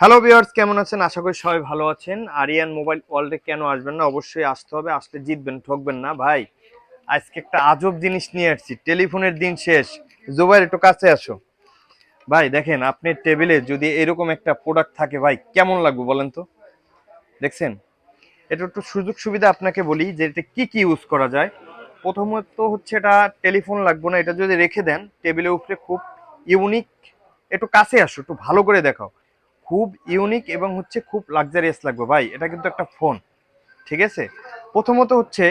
Hello viewers কেমন আছেন? আশা করি সবাই ভালো আছেন। আরিয়ান মোবাইল ওয়ার্ল্ডে কেন আসবেন না? অবশ্যই আসতে হবে। আসলে জিতবেন, ঠকবেন না। ভাই, আজকে একটা আজব জিনিস নিয়ে আসছি। টেলিফোনের দিন শেষ। জোবাইর, একটু কাছে আসো। ভাই, দেখেন, আপনি টেবিলে যদি এরকম একটা প্রোডাক্ট থাকে, ভাই, কেমন লাগবে বলেন তো? দেখছেন? এটা একটু সুযোগ সুবিধা আপনাকে বলি যে এটা কি কি ইউজ করা যায়। প্রথমত হচ্ছে এটা টেলিফোন লাগবে না। এটা যদি রেখে দেন, টেবিলের উপরে খুব ইউনিক একটু কাছে আসো, একটু ভালো করে দেখাও। খুব ইউনিক এবং হচ্ছে খুব লাক্সারিয়াস লাগবে ভাই। এটা কিন্তু একটা ফোন ঠিক আছে? প্রথমত হচ্ছে,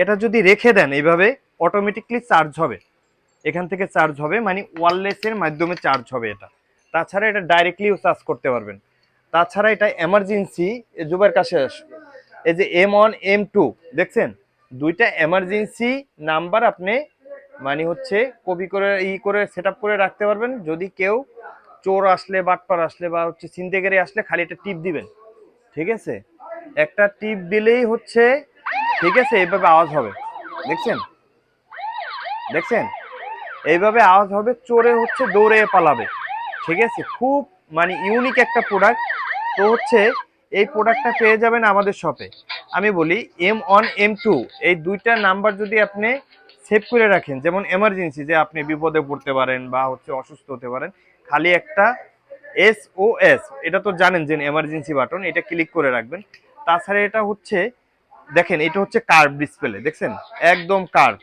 এটা যদি রেখে দেন, এইভাবে অটোমেটিকলি চার্জ হবে। এখান থেকে চার্জ হবে মানে ওয়ারলেসের মাধ্যমে চার্জ হবে এটা। তাছাড়া এটা ডাইরেক্টলিও চার্জ করতে পারবেন। তাছাড়া এটা এমার্জেন্সি জুবের কাছে এই যে এম ওয়ান এম টু দেখছেন? দুইটা এমার্জেন্সি নাম্বার আপনি মানে হচ্ছে কপি করে, ই করে সেট করে রাখতে পারবেন। যদি কেউ চোর আসলে, বাটপার আসলে বা হচ্ছে ছিনতেকারী আসলে খালি একটা টিপ দিবেন। ঠিক আছে? একটা টিপ দিলেই হচ্ছে, ঠিক আছে, এইভাবে আওয়াজ হবে। দেখছেন? দেখছেন? এইভাবে আওয়াজ হবে, চোরে হচ্ছে দৌড়ে পালাবে। ঠিক আছে? খুব মানে ইউনিক একটা প্রোডাক্ট তো হচ্ছে এই প্রোডাক্টটা পেয়ে যাবেন আমাদের শপে আমি বলি এম ওয়ান এম টু এই দুইটা নাম্বার যদি আপনি সেভ করে রাখেন। যেমন এমার্জেন্সি যে আপনি বিপদে পড়তে পারেন বা হচ্ছে অসুস্থ হতে পারেন, খালি একটা এস ও এস এটা তো জানেন যে এমার্জেন্সি বাটন এটা ক্লিক করে রাখবেন। তাছাড়া এটা হচ্ছে, দেখেন এটা হচ্ছে কার্ভ ডিসপ্লে দেখছেন? একদম কার্ভ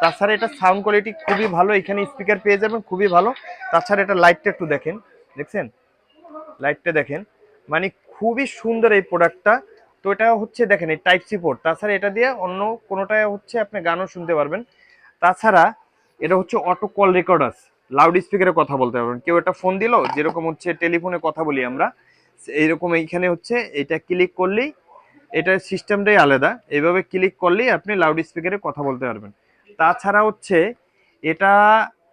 তাছাড়া এটা সাউন্ড কোয়ালিটি খুবই ভালো, এখানে স্পিকার পেয়ে যাবেন, খুবই ভালো। তাছাড়া এটা লাইটটা একটু দেখেন, দেখছেন? লাইটটা দেখেন। মানে খুবই সুন্দর এই প্রোডাক্টটা তো এটা হচ্ছে দেখেন এই টাইপ সি পোর্ট তাছাড়া এটা দিয়ে অন্য কোনোটায় হচ্ছে আপনি গানও শুনতে পারবেন। তাছাড়া এটা হচ্ছে অটো কল রেকর্ডার্স লাউড স্পিকারে কথা বলতে পারবেন। কেউ একটা ফোন দিল, যেরকম হচ্ছে টেলিফোনে কথা বলি আমরা, এইরকম এইখানে হচ্ছে এটা ক্লিক করলেই এটার সিস্টেমটাই আলাদা। এইভাবে ক্লিক করলেই আপনি লাউড স্পিকারে কথা বলতে পারবেন। তাছাড়া হচ্ছে এটা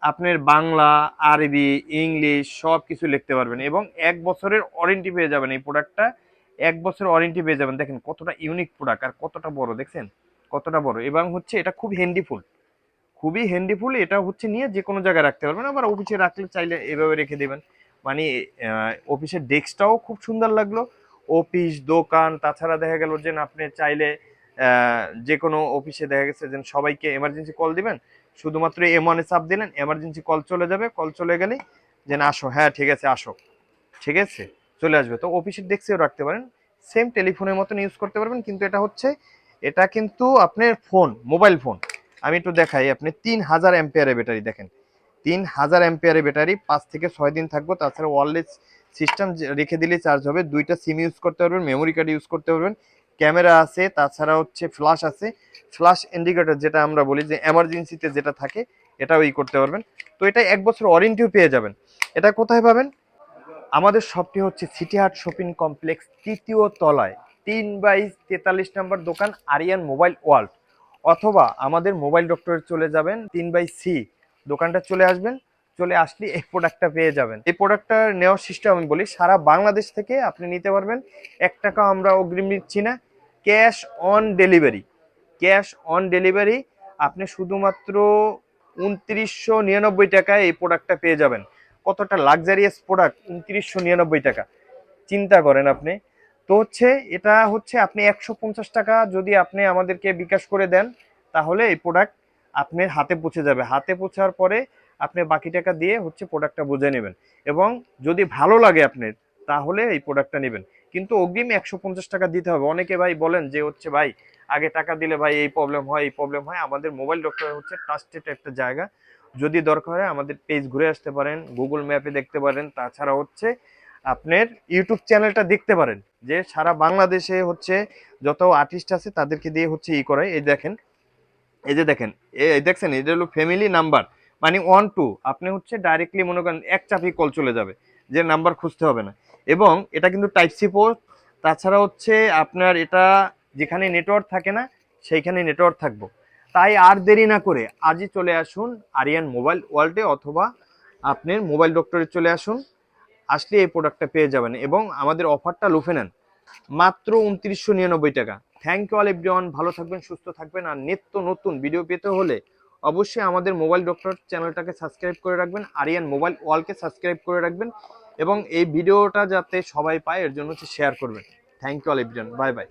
আপনার বাংলা, আরবি, ইংলিশ সব কিছু লিখতে পারবেন এবং এক বছরের ওয়ারেন্টি পেয়ে যাবেন এই প্রোডাক্টটা এক বছরের ওয়ারেন্টি পেয়ে যাবেন। দেখেন কতটা ইউনিক প্রোডাক্ট আর কতটা বড়, দেখছেন? কতটা বড়। এবং হচ্ছে এটা খুব হ্যান্ডিফুল খুবই হ্যান্ডিফুল এটা হচ্ছে নিয়ে যে কোনো জায়গায় রাখতে পারবেন। আবার অফিসে রাখলে চাইলে এভাবে রেখে দেবেন। মানে অফিসের ডেস্কটাও খুব সুন্দর লাগল। অফিস দোকান, তাছাড়া দেখা গেল যে আপনি চাইলে যে কোনো অফিসে দেখা গেছে যে সবাইকে এমার্জেন্সি কল দিবেন। শুধুমাত্র এম ওয়ানে চাপ দিলেন এমার্জেন্সি কল চলে যাবে। কল চলে গেলে যে না আসো। হ্যাঁ ঠিক আছে, আসো। ঠিক আছে? চলে আসবে। তো অফিসের ডেস্কেও রাখতে পারেন। সেম টেলিফোনের মতন ইউজ করতে পারবেন, কিন্তু এটা হচ্ছে, এটা কিন্তু আপনার ফোন মোবাইল ফোন আমি একটু দেখাই, আপনি তিন হাজার অ্যাম্পিয়ারের ব্যাটারি দেখেন। তিন হাজার অ্যাম্পিয়ারের ব্যাটারি পাঁচ থেকে ছয় দিন থাকব। তাছাড়া ওয়ারলেস সিস্টেম রেখে দিলে চার্জ হবে। দুইটা সিম ইউজ করতে পারবেন মেমোরি কার্ড ইউজ করতে পারবেন। ক্যামেরা আছে, তাছাড়া হচ্ছে ফ্ল্যাশ আছে। ফ্ল্যাশ ইন্ডিকেটর যেটা আমরা বলি যে এমার্জেন্সিতে যেটা থাকে, এটাও ই করতে পারবেন। তো এটা এক বছর ওয়ারেন্টিও পেয়ে যাবেন। এটা কোথায় পাবেন? আমাদের শপটি হচ্ছে সিটিহাট শপিং কমপ্লেক্স তৃতীয় তলায়, তিন বাই তেতাল্লিশ নম্বর দোকান আরিয়ান মোবাইল ওয়ার্ল্ড। অথবা আমাদের মোবাইল ডক্টরে চলে যাবেন, তিন বাই সি। দোকানটা চলে আসবেন, চলে আসলে এই প্রোডাক্টটা পেয়ে যাবেন। এই প্রোডাক্টটা নেওয়ার সিস্টেম আমি বলি, সারা বাংলাদেশ থেকে আপনি নিতে পারবেন। এক টাকা আমরা অগ্রিম নিচ্ছি না। Cash on delivery cash on delivery আপনি শুধুমাত্র উনত্রিশশো নিরানব্বই টাকায় এই প্রোডাক্টটা পেয়ে যাবেন। কতটা লাক্সারিয়াস প্রোডাক্ট উনত্রিশশো নিরানব্বই টাকা। চিন্তা করেন আপনি। তো হচ্ছে, এটা হচ্ছে আপনি একশো পঞ্চাশ টাকা যদি আপনি আমাদেরকে বিকাশ করে দেন, তাহলে এই প্রোডাক্ট আপনার হাতে পৌঁছে যাবে। হাতে পৌঁছার পরে আপনি বাকি টাকা দিয়ে হচ্ছে প্রোডাক্টটা বুঝে নেবেন। এবং যদি ভালো লাগে আপনার, তাহলে এই প্রোডাক্টটা নেবেন। কিন্তু অগ্রিম একশো পঞ্চাশ টাকা দিতে হবে। অনেকে ভাই বলেন যে হচ্ছে, ভাই, আগে টাকা দিলে ভাই এই প্রবলেম হয়, এই প্রবলেম হয়। আমাদের মোবাইল ডক্টর হচ্ছে ট্রাস্টেড একটা জায়গা। যদি দরকার হয় আমাদের পেজ ঘুরে আসতে পারেন গুগল ম্যাপে দেখতে পারেন। তাছাড়া হচ্ছে আপনার ইউটিউব চ্যানেলটা দেখতে পারেন। যে সারা বাংলাদেশে হচ্ছে যত আর্টিস্ট আছে তাদেরকে দিয়ে হচ্ছে ই করায়। এই দেখেন, এই যে দেখেন, এই দেখছেন, এটা হলো ফ্যামিলি নাম্বার মানে ওয়ান টু আপনি হচ্ছে ডাইরেক্টলি মনে করেন এক চাপি কল চলে যাবে, যে নাম্বার খুঁজতে হবে না। এবং এটা কিন্তু টাইপ সি পোর্ট তাছাড়া হচ্ছে আপনার এটা যেখানে নেটওয়ার্ক থাকে না, সেইখানে নেটওয়ার্ক থাকব। তাই আর দেরি না করে আজই চলে আসুন আরিয়ান মোবাইল ওয়ার্ল্ডে অথবা আপনার মোবাইল ডক্টরে চলে আসুন। আসলে এই প্রোডাক্টটা পেয়ে যাবেন এবং আমাদের অফারটা লুফে নেন। মাত্র উনত্রিশশো নিরানব্বই টাকা। থ্যাংক ইউ অল এভরিওয়ান ভালো থাকবেন, সুস্থ থাকবেন আর নিত্য নতুন ভিডিও পেতে হলে অবশ্যই আমাদের মোবাইল ডক্টর চ্যানেলটাকে সাবস্ক্রাইব করে রাখবেন, আরিয়ান মোবাইল ওয়ালকে সাবস্ক্রাইব করে রাখবেন এবং এই ভিডিওটা যাতে সবাই পায়, এর জন্য হচ্ছে শেয়ার করবেন। Thank you all everyone bye bye